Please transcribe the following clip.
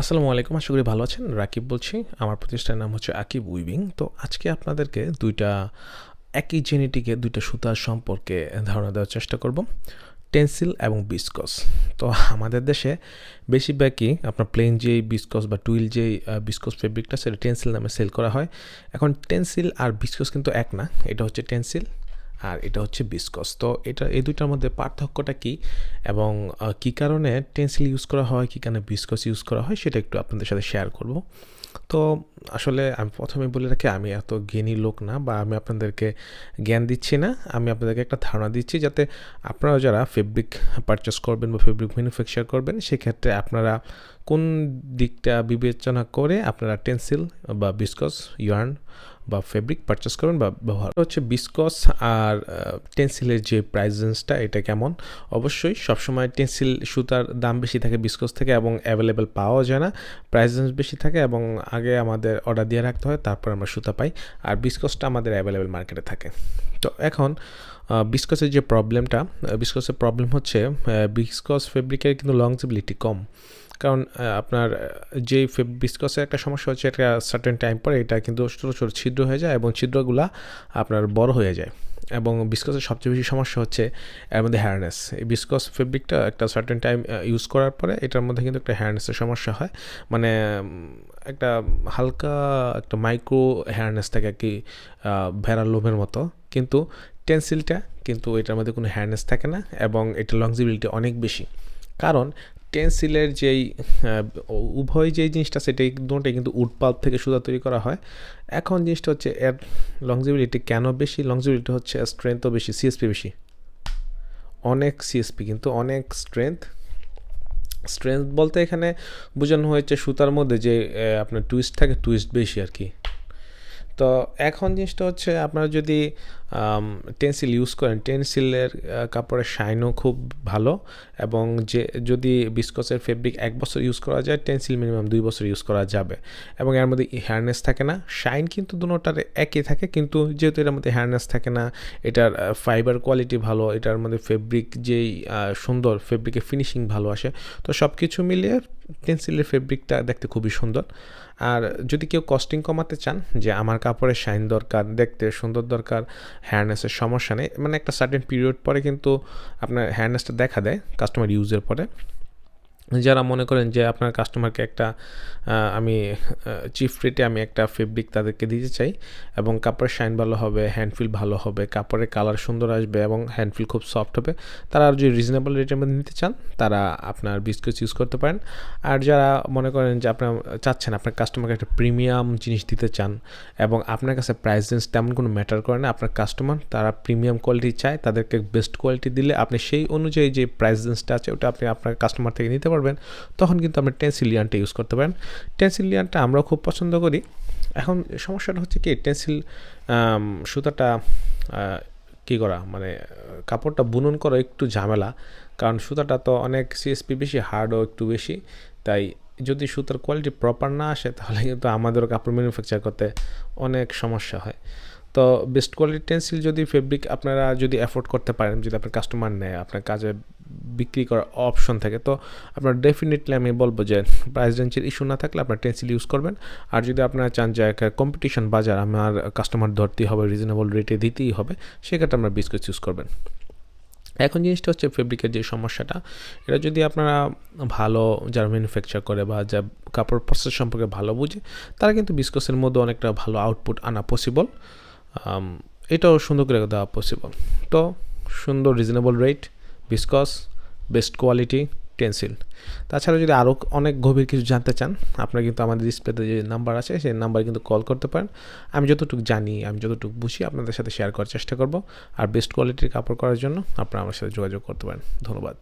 আসসালামু আলাইকুম, আশা করি ভালো আছেন। রাকিব বলছি, আমার প্রতিষ্ঠানের নাম হচ্ছে আকিব উইভিং। তো আজকে আপনাদেরকে দুইটা, একই জেনেটিকে দুইটা সুতার সম্পর্কে ধারণা দেওয়ার চেষ্টা করব। টেন্সিল এবং বিসকস। তো আমাদের দেশে বেশিরভাগই আপনার প্লেন যেই বিসকস বা টুইল যেই বিসকস ফেব্রিকটা সেটা টেন্সিল নামে সেল করা হয়। এখন টেন্সিল আর বিসকস কিন্তু এক না, এটা হচ্ছে টেন্সিল। আর এটা হচ্ছে বিসকস তো এটা, এই দুইটার মধ্যে পার্থক্যটা কি? এবং কী কারণে টেন্সিল ইউজ করা হয়, কী কারণে বিসকস ইউজ করা হয়, সেটা একটু আপনাদের সাথে শেয়ার করব। তো আসলে আমি প্রথমে বলে রাখি, আমি এত জ্ঞানী লোক না বা আমি আপনাদেরকে জ্ঞান দিচ্ছি না। আমি আপনাদেরকে একটা ধারণা দিচ্ছি যাতে আপনারা যারা ফেব্রিক পারচেস করবেন বা ফেব্রিক ম্যানুফ্যাকচার করবেন, সেক্ষেত্রে আপনারা কোন দিকটা বিবেচনা করে আপনারা টেন্সিল বা বিসকস ইয়ার্ন বা ফেব্রিক পারচেস করবেন বা ব্যবহার। হচ্ছে বিসকস আর টেন্সিলের যে প্রাইজেন্সটা এটা কেমন? অবশ্যই সবসময় টেন্সিল সুতার দাম বেশি থাকে বিসকস থেকে এবং অ্যাভেলেবেল পাওয়া যায় না প্রাইজেন্স বেশি থাকে এবং আগে আমাদের অর্ডার দিয়ে রাখতে হয়, তারপর আমরা সুতা পাই আর বিসকসটা আমাদের অ্যাভেলেবেল মার্কেটে থাকে। তো এখন বিসকসের যে প্রবলেমটা বিসকসের প্রবলেম হচ্ছে বিসকস ফেব্রিকের কিন্তু লংজিবিলিটি কম। কারণ আপনার যে বিসকসের একটা সমস্যা হচ্ছে, একটা সার্টেন টাইম পরে এটা কিন্তু ছোটো ছোটো ছিদ্র হয়ে যায় এবং ছিদ্রগুলা আপনার বড় হয়ে যায়। এবং বিসকসের সবচেয়ে বেশি সমস্যা হচ্ছে এর মধ্যে হ্যারনেস এই বিসকস ফেব্রিকটা একটা সার্টেন টাইম ইউজ করার পরে এটার মধ্যে কিন্তু একটা হ্যারনেসের সমস্যা হয়। মানে একটা হালকা একটা মাইক্রো হ্যারনেস থাকে আর কি ভেড়ার লোভের মতো। কিন্তু টেন্সিলটা কিন্তু এটার মধ্যে কোনো হ্যারনেস থাকে না এবং এটার লংজিবিলিটি অনেক বেশি। কারণ টেন্সিলের যেই উভয় যেই জিনিসটা সেটাই দুটোটাই কিন্তু উড পাল্প থেকে সুতা তৈরি করা হয়। এখন জিনিসটা হচ্ছে এর লংজিবিলিটি কেন বেশি? লংজিবিলিটি হচ্ছে স্ট্রেংথও বেশি সিএসপি বেশি। অনেক সিএসপি কিন্তু অনেক স্ট্রেংথ স্ট্রেংথ বলতে এখানে বোঝানো হয়েছে সুতার মধ্যে যে আপনার টুইস্ট থাকে টুইস্ট বেশি আর কি। তো এখন জিনিসটা হচ্ছে আপনার যদি টেন্সিল ইউজ করেন। টেন্সিলের কাপড়ের শাইনও খুব ভালো এবং যে, যদি বিসকসের ফেব্রিক এক বছর ইউজ করা যায় টেন্সিল মিনিমাম দুই বছর ইউজ করা যাবে এবং এর মধ্যে হ্যারনেস থাকে না। শাইন কিন্তু দুটোটার একই থাকে কিন্তু যেহেতু এটার মধ্যে হ্যারনেস থাকে না, এটার ফাইবার কোয়ালিটি ভালো, এটার মধ্যে ফেব্রিক যেই সুন্দর ফেব্রিকের ফিনিশিং ভালো আসে, তো সব কিছু মিলিয়ে টেন্সিলের ফেব্রিকটা দেখতে খুবই সুন্দর। আর যদি কেউ কস্টিং কমাতে চান যে, আমার কাপড়ের শাইন দরকার, দেখতে সুন্দর দরকার হ্যারনেসের সমস্যা নেই। মানে একটা সার্টেন পিরিয়ড পরে কিন্তু আপনার হ্যান্ডনেসটা দেখা দেয় কাস্টমার ইউজের পরে। যারা মনে করেন যে আপনার কাস্টমারকে একটা আমি চিফ রেটে আমি একটা ফেব্রিক তাদেরকে দিতে চাই এবং কাপড়ের শাইন ভালো হবে হ্যান্ডফিল ভালো হবে, কাপড়ের কালার সুন্দর আসবে এবং হ্যান্ডফিল খুব সফট হবে, তারা যদি রিজনেবল রেটের মধ্যে নিতে চান, তারা আপনার বিস্কুট ইউজ করতে পারেন। আর যারা মনে করেন যে আপনার, চাচ্ছেন আপনার কাস্টমারকে একটা প্রিমিয়াম জিনিস দিতে চান এবং আপনার কাছে প্রাইস রেঞ্জ তেমন কোনো ম্যাটার করে না, আপনার কাস্টমার তারা প্রিমিয়াম কোয়ালিটি চায়, তাদেরকে বেস্ট কোয়ালিটি দিলে আপনি সেই অনুযায়ী যে প্রাইস রেঞ্জটা আছে, ওটা আপনি আপনার কাস্টমার থেকে নিতে পারবেন। তখন কিন্তু আপনি টেন্সিলিয়ানটা ইউজ করতে পারেন। টেন্সিলিয়ানটা আমরাও খুব পছন্দ করি। এখন সমস্যাটা হচ্ছে কি, টেন্সিল সুতাটা কী করা মানে কাপড়টা বুনন করা একটু ঝামেলা। কারণ সুতাটা তো অনেক সিএসপি বেশি হার্ডও একটু বেশি। তাই যদি সুতার কোয়ালিটি প্রপার না আসে, তাহলে কিন্তু আমাদেরও কাপড় ম্যানুফ্যাকচার করতে অনেক সমস্যা হয়। তো বেস্ট কোয়ালিটি টেন্সিল যদি ফেব্রিক আপনারা যদি অ্যাফোর্ড করতে পারেন, যদি আপনার কাস্টমার নেয়, আপনার কাজে বিক্রি করার অপশন থাকে। তো আপনার ডেফিনেটলি আমি বলব যে প্রাইস রেঞ্জের ইস্যু না থাকলে আপনার টেন্সিল ইউজ করবেন। আর যদি আপনারা চান যে একটা কম্পিটিশন বাজার, আমার কাস্টমার ধরতেই হবে রিজনেবল রেটে দিতেই হবে, সেক্ষেত্রে আপনার বিস্কুট ইউজ করবেন। এখন জিনিসটা হচ্ছে ফেব্রিকের যে সমস্যাটা, এটা যদি আপনারা ভালো যারা ম্যানুফ্যাকচার করে বা যা কাপড় প্রসেস সম্পর্কে ভালো বুঝে, তারা কিন্তু বিস্কসের মধ্যে অনেকটা ভালো আউটপুট আনা পসিবল এটাও সুন্দর করে দেওয়া পসিবল তো সুন্দর reasonable rate viscose best quality Tencel তাছাড়া যদি আরও অনেক গভীর কিছু জানতে চান, আপনারা কিন্তু আমাদের ডিসপ্লেতে যে নাম্বার আছে, সেই নাম্বার কিন্তু কল করতে পারেন। আমি যতটুকু জানি, আমি যতটুকু বুঝি, আপনাদের সাথে শেয়ার করার চেষ্টা করব। আর বেস্ট কোয়ালিটির কাপড় করার জন্য আপনারা আমার সাথে যোগাযোগ করতে পারেন। ধন্যবাদ।